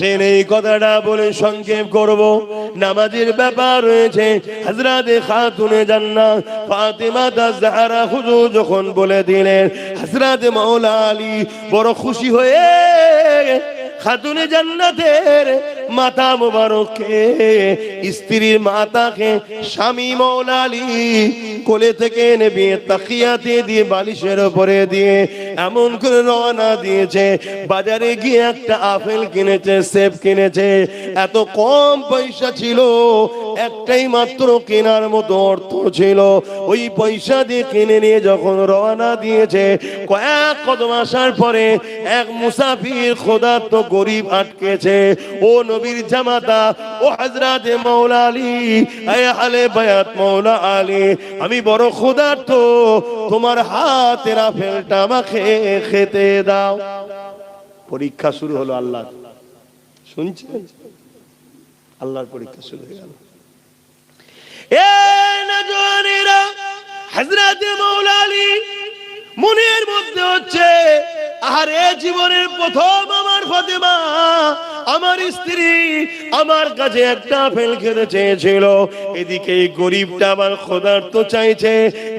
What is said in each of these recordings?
আসেন, এই কথাটা বলে সংক্ষেপ করব। নামাজের ব্যাপার রয়েছে। হজরতে খাতুনে জান্নাত ফাতেমা জাহরা হুজুর যখন বলে দিলেন হজরতে মাওলা আলী বড় খুশি হয়ে খাতুনে জান্নাতের মাথা মোবারককে, স্ত্রীর মাতাকে স্বামী মৌলা আলী কোলে থেকে এনে বিয়ে তাকিয়াতে দিয়ে বালিশের উপরে দিয়ে এমন করে রওনা দিয়েছে। বাজারে গিয়ে একটা আপেল কিনেছে, সেব কিনেছে। এত কম পয়সা ছিল, একটাই মাত্র কেনার মতো অর্থ ছিল। ওই পয়সা দিয়ে কিনে নিয়ে যখন রওনা দিয়েছে, কয়েক কদম আসার পরে এক মুসাফির খোদা তো গরিব আটকেছে। ও নবীর জামাতা, ও হজরতে মৌলা আলী হালে বায়াত মৌলা আলী, আমি বড় খোদার তো তোমার হাতের আপেলটা আমাকে খেতে দাও। পরীক্ষা শুরু হলো আল্লাহ শুনছেন? আল্লাহর পরীক্ষা শুরু হয়ে গেল। এ নজওয়ানেরা হযরত মাওলা আলী মনের মধ্যে হচ্ছে আরে জীবনের প্রথম আমার ফাতেমা, আমার স্ত্রী আমার কাছে একটা ফেল খেতে চেয়েছিল। এদিকে গরিবটা আমার খোদার তো চাইছে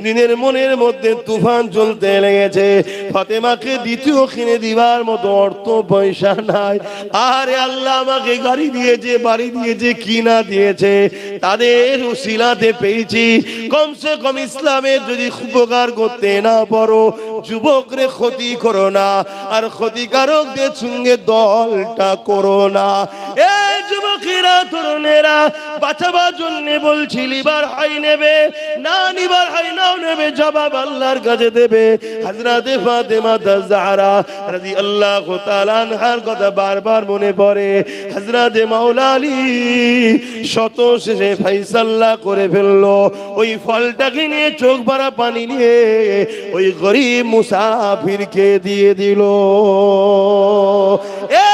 দিনের মনের মধ্যে তুফান চলতে লেগেছে। ফাতেমাকে দ্বিতীয় কিনে দিবার মতো অর্থ পয়সা নাই। আরে আল্লাহ আমাকে গাড়ি দিয়েছে, বাড়ি দিয়েছে, কিনা দিয়েছে। তাদের উসিলাতে পেয়েছি। কমসে কম ইসলামের যদি উপকার করতে না পারো, যুবকরে ক্ষতি করো না। আর ক্ষতিকারকদের সঙ্গে দলটা করো না। এই যুবকেরা তরুণেরা, বাঁচাবার জন্য বলছি লিবার হাই নেবে। না নিবার হাই নাও নেবে, জবাব আল্লাহর কাছে দেবে। হযরতে ফাতেমা তাআলা আনহার কথা বারবার মনে পড়ে। আলী শত শেষে করে ফেলল। ওই ফলটাকে নিয়ে চোখ ভরা পানি নিয়ে ওই গরিব মুসাফিরকে দিয়ে দিল। তরুণেরা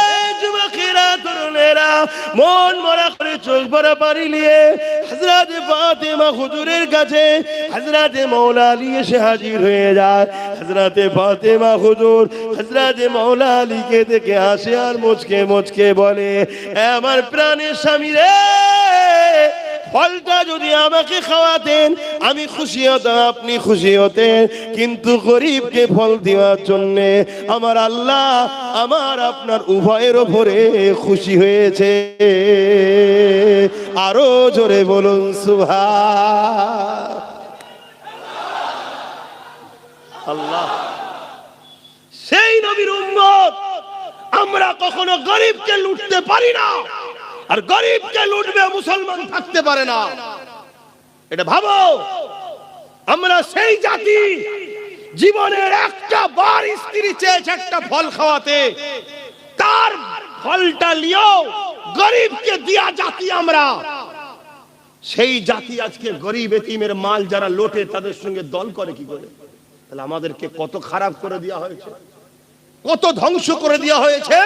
মন মরা করে চোখ ভরা পানি নিয়ে হজরতে ফাতেমা হুজুরের কাছে হজরতে মৌলা আলী এসে হাজির হয়ে যায়। হজরতে ফাতেমা হুজুর হজরতে মৌলা আলীকে দেখে আসে আর মুচকে মুচকে বলে, "এ আমার প্রাণের স্বামী রে! ফলটা যদি আমাকে খাওয়াতেন, আমি খুশি হতাম, আপনি খুশি হতেন। কিন্তু গরিবকে ফল দেওয়ার জন্য আমার আল্লাহ আমার আপনার উভয়ের ওপরে খুশি হয়েছে। আরও জোরে বলুন সুভা আল্লাহ। সেই নবীর উম্মত, আমরা কখনো গরিবকে লুটতে পারি না। আর গরিবকে লুটবে, মুসলমান থাকতে পারে না। এটা ভাবো। আমরা সেই জাতি, জীবনের একটা বার স্ত্রী চেয়েছে একটা ফল খাওয়াতে। তার ফলটা লিও গরিবকে দিয়া জাতি আমরা। সেই জাতি আজকে গরিব এতিমের মাল যারা লোটে, তাদের সঙ্গে দল করে কি করে? তাহলে আমাদেরকে কত খারাপ করে দেওয়া হয়েছে? কত ধ্বংস করে দেওয়া হয়েছে?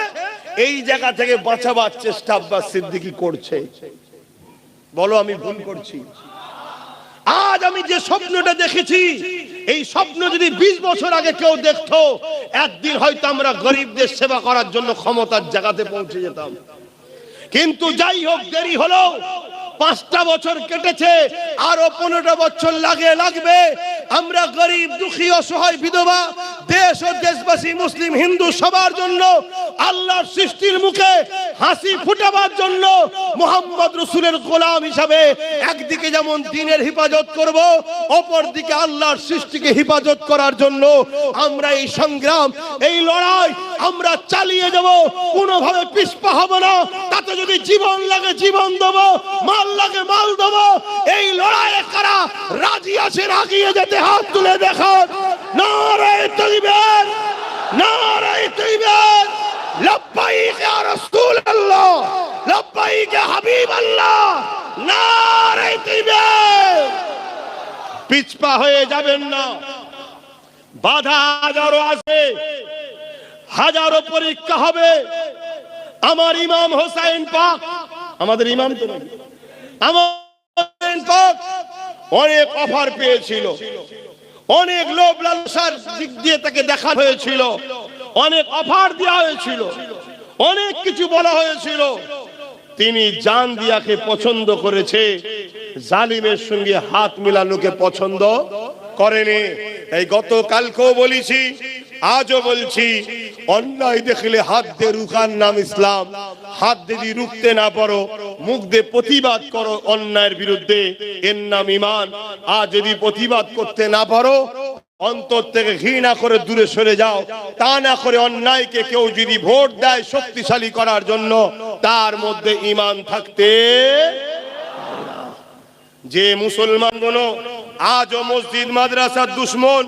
এই জায়গা থেকে বাঁচাবার চেষ্টা আব্বাস সিদ্দিকি করছে। বলো, আমি ভুল করছি? আজ আমি যে স্বপ্নটা দেখেছি, এই স্বপ্ন যদি ২০ বছর আগে কেউ দেখতো, একদিন হয়তো আমরা গরিবদের সেবা করার জন্য ক্ষমতার জায়গাতে পৌঁছে যেতাম। কিন্তু যাই হোক, দেরি হলো। পাঁচটা বছর কেটেছে, আরও পনেরো বছর লাগে, লাগবে। আমরা গরিব, দুঃখী, অসহায় বিধবা, দেশ ও দেশবাসী, মুসলিম, হিন্দু, সবার জন্য আল্লাহর সৃষ্টির মুখে হাসি ফুটাবার জন্য মোহাম্মদ রসুলের গোলাম হিসাবে একদিকে যেমন দিনের হেফাজত করব অপর দিকে আল্লাহর সৃষ্টিকে হেফাজত করার জন্য আমরা এই সংগ্রাম, এই লড়াই আমরা চালিয়ে যাব। কোনোভাবে পিছপা হব না। তাতে যদি জীবন লাগে জীবন দেব, মাল লাগে মাল দেব। এই লড়াইয়ে কারা রাজি আছে, রাগিয়ে যেতে হাত তুলে দেখান। নারায় তৈবেন নারায় তৈবেন লব্বাইক ইয়া রাসূলুল্লাহ, লব্বাইক ইয়া হাবিবাল্লাহ, নারায় তৈবেন পিছপা হয়ে যাবেন না। বাধা হাজারো আছে। হাজারো পরীক্ষা হবে। আমার ইমাম হোসাইন পাক, আমাদের ইমাম তো আমার অনেক অফার পেয়েছিল। অনেক লোভ লালসার দিক দিয়ে তাকে দেখা হয়েছিল। অনেক অফার দেওয়া হয়েছিল। অনেক কিছু বলা হয়েছিল। তিনি জান দিয়াকে পছন্দ করেছে। জালিমের সঙ্গে হাত মিলানোকে পছন্দ করেনি। এই গতকালকেও বলেছি, আজও বলছি, অন্যায় দেখলে হাত দিয়ে রুখার নাম ইসলাম। হাত যদি রুখতে না পারো মুখ দিয়ে প্রতিবাদ করো অন্যায়ের বিরুদ্ধে। এর নাম ইমান আর যদি প্রতিবাদ করতে না পারো, অন্তর থেকে ঘৃণা করে দূরে সরে যাও। তা না করে অন্যায়কে কেউ যদি ভোট দেয় শক্তিশালী করার জন্য, তার মধ্যে ইমান থাকতে যে মুসলমানগুলো আজও মসজিদ, মাদ্রাসার দুশ্মন,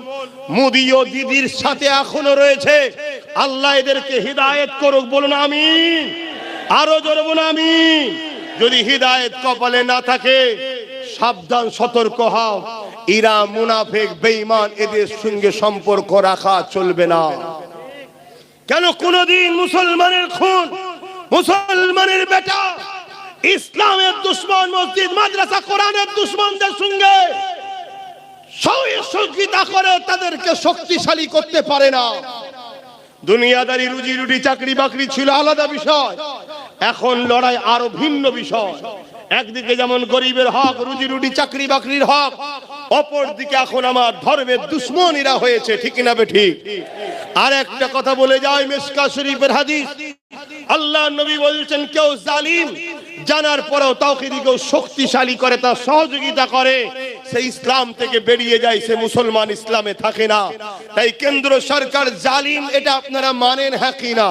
মুদি ও দিদির সাথে এখনও রয়েছে। আল্লাহ এদেরকে হৃদায়ত করুক, বলুন আমি আরও জোরে বলুন আমি যদি হৃদায়ত কপালে না থাকে, সাবধান, সতর্ক হও। ইরা মুনাফেক, বেঈমান, এদের সঙ্গে সম্পর্ক রাখা চলবে না। কেন কোনদিন মুসলমানের খুন, মুসলমানের বেটা, ইসলামের দুশ্মন, মসজিদ, মাদ্রাসা, কোরআনের দুশ্মনদের সঙ্গে সহযোগিতা করে তাদেরকে শক্তিশালী করতে পারে না। দুনিয়াদারি রুজি রুটি চাকরি বাকরি ছিল আলাদা বিষয়। এখন লড়াই আরও ভিন্ন বিষয়। একদিকে যেমন গরিবের হক, রুজি রুটি, চাকরি বাকরির হক অপর দিকে এখন আমার ধর্মের দুশ্মনীরা হয়েছে, ঠিক না বে ঠিক? আর একটা কথা বলে যায় মেসকা শরীফের হাদিস। আল্লাহ নবী বলছেন, কেউ জালিম জানার পরেও তাকে কেউ শক্তিশালী করে, তার সহযোগিতা করে। সে ইসলাম থেকে বেরিয়ে যায়, সে মুসলমান ইসলামে থাকে না। তাই কেন্দ্র সরকার জালিম, এটা আপনারা মানেন হ্যাঁ কি না?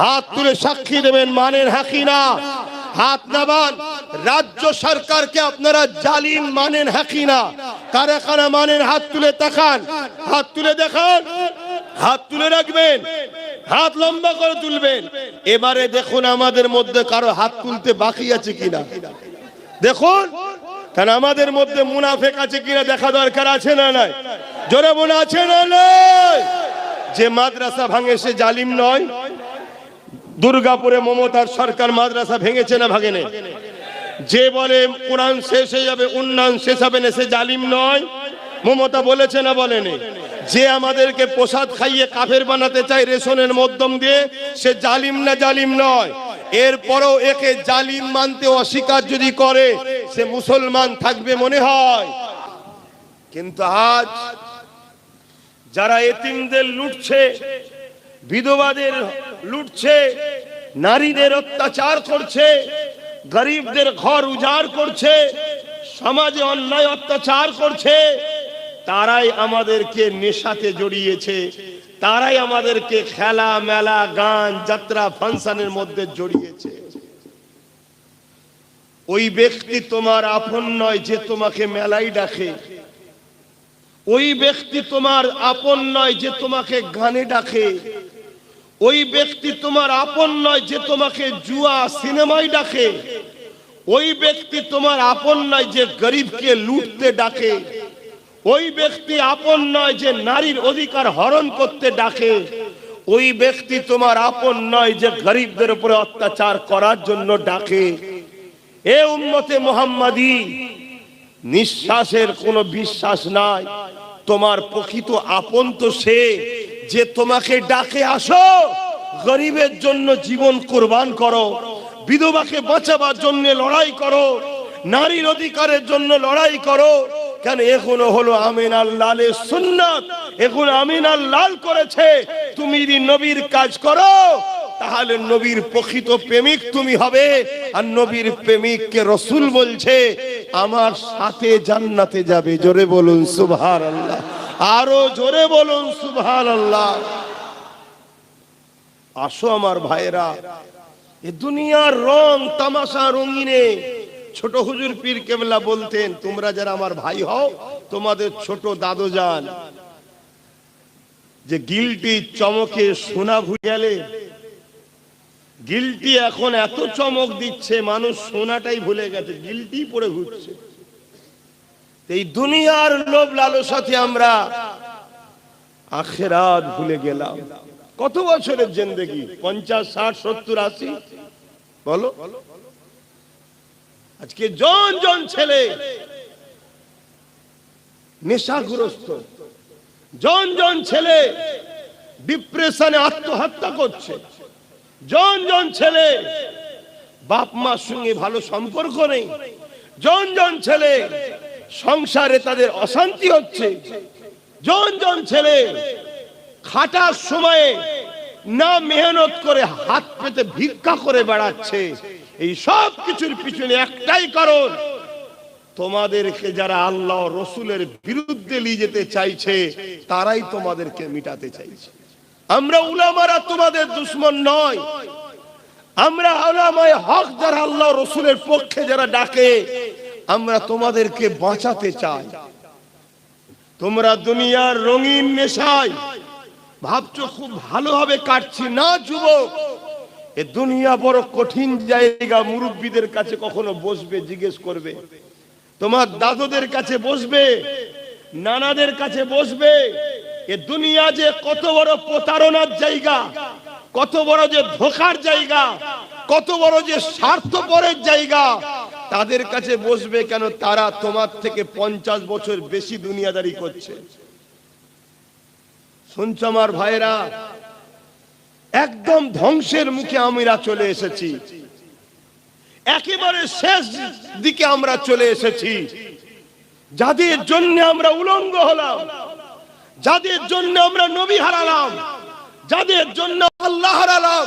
হাত তুলে সাক্ষী দেবেন, মানেন হ্যাঁ কি না? হাত নামান রাজ্য সরকারকে আপনারা জালিম মানেন হ্যাঁ কি না? কারা কারা মানেন, হাত তুলে তাকান হাত তুলে দেখান, হাত তুলে রাখবেন, হাত লম্বা করে তুলবেন। এবারে দেখুন আমাদের মধ্যে কারও হাত তুলতে বাকি আছে কিনা? দেখুন কারণ আমাদের মধ্যে মুনাফেক আছে কিনা দেখা দরকার আছে না নাই? জোরে মনে আছে না নয় যে মাদ্রাসা ভাঙে সে জালিম নয়। দুর্গাপুরে মমতার সরকার মাদ্রাসা ভেঙেছে না ভাঙেনে? যে বলে কোরআন শেষ হয়ে যাবে, উন্নয়ন শেষ হবে না, সে জালিম নয়। মমতা বলেছে না বলেনি? যে আমাদেরকে প্রসাদ খাইয়ে কাফের বানাতে চায় রেশনের মধ্যম দিয়ে, সে জালিম না জালিম নয়। এরপরও একে জালিম মানতে অস্বীকার যদি করে, সে মুসলমান থাকবে মনে হয়। কিন্তু আজ যারা এতিমদের লুটছে, বিধবাদের লুটছে, নারীদের অত্যাচার করছে, গরিবদের ঘর উজাড় করছে, সমাজে অন্যায় অত্যাচার করছে, তারাই আমাদেরকে নেশাতে জড়িয়েছে। তারাই আমাদেরকে খেলা, মেলা, গান, যাত্রা, ফাংশনের মধ্যে জড়িয়েছে। ওই ব্যক্তি তোমার আপন নয় যে তোমাকে মেলাই ডাকে। ওই ব্যক্তি তোমার আপন নয় যে তোমাকে গানে ডাকে। ওই ব্যক্তি তোমার আপন নয় যে তোমাকে জুয়া সিনেমায় ডাকে। ওই ব্যক্তি তোমার আপন নয় যে গরিবকে লুটতে ডাকে। ওই ব্যক্তি আপন নয় যে নারীর অধিকার হরণ করতে ডাকে। ওই ব্যক্তি তোমার আপন নয় যে গরিবদের উপরে অত্যাচার করার জন্য ডাকে। এ উন্নতে মোহাম্মদী, নিঃশ্বাসের কোনো বিশ্বাস নাই। তোমার প্রকৃত আপন তো সে যে তোমাকে ডাকে, আসো, গরিবের জন্য জীবন কোরবান করো, বিধবাকে বাঁচাবার জন্য লড়াই করো, নারীর অধিকারের জন্য লড়াই করো। কেন এখনও হলো আমিন সুন্নাত? এখন আমিন করেছে। তুমি যদি নবীর কাজ করো, তাহলে নবীর প্রকৃত প্রেমিক তুমি হবে। আর নবীর প্রেমিককে রসুল বলছে, আমার সাথে জান্নাতে যাবে। জোরে বলুন সুবহান আল্লাহ আরও জোরে বলুন সুবহান আল্লাহ আসো আমার ভাইরা এ দুনিয়ার রং তামাশা রঙিনে। ছোট হুজুর পীর কেবলা বলতেন, তোমরা যারা আমার ভাই হও, তোমাদের ছোট দাদু যান। যে গিলটি চমকে সোনা ভুলে গিলটি এখন এত চমক দিচ্ছে, মানুষ সোনাটাই ভুলে গেছে, গিলটি পরে ঘুরছে। এই দুনিয়ার লোভ লালসাতে আমরা আখেরাত ভুলে গেলাম। কত বছরের জিন্দেগি? পঞ্চাশ, ষাট, সত্তর, আশি? বলো। আজকে জন জন ছেলে নেশাগ্রস্ত। জন জন ছেলে ডিপ্রেশনে আত্মহত্যা করছে। জন জন ছেলে বাপ মার সঙ্গে ভালো সম্পর্ক নেই। জন জন ছেলে সংসারে তাদের অশান্তি হচ্ছে। জন জন ছেলে খাটার সময়ে না মেহনত করে হাত পেতে ভিক্ষা করে বেড়াচ্ছে। এই সব কিছুর পিছনে একটাই কারণ, তোমাদেরকে যারা আল্লাহ রসুলের বিরুদ্ধে নিয়ে যেতে চাইছে, তারাই তোমাদেরকে মিটাতে চাইছে। আমরা উলামারা তোমাদের দুশ্মন নয়। আমরা আলামায় হক যারা আল্লাহ রসুলের পক্ষে যারা ডাকে, আমরা তোমাদেরকে বাঁচাতে চাই। তোমরা দুনিয়ার রঙিন নেশায় ভাবছ খুব ভালোভাবে কাটছি না, যুবক। এ দুনিয়া বড় কঠিন জায়গা, মুরব্বীদের কাছে কখনো বসবে, জিজ্ঞেস করবে। তোমার দাদুদের কাছে বসবে, নানাদের কাছে বসবে। এ দুনিয়া যে কত বড় প্রতারণার জায়গা, কত বড় যে ধোকার জায়গা, কত বড় যে স্বার্থপরের জায়গা, তাদের কাছে বসবে কেন? তারা তোমার থেকে পঞ্চাশ বছর বেশি দুনিয়াদারি করছে। শুনছ আমার ভাইরা একদম ধ্বংসের মুখে আমরা চলে এসেছি। একেবারে শেষ দিকে আমরা চলে এসেছি। যাদের জন্য আমরা উলঙ্গ হলাম, যাদের জন্য আমরা নবী হারালাম, যাদের জন্য আল্লাহ হারালাম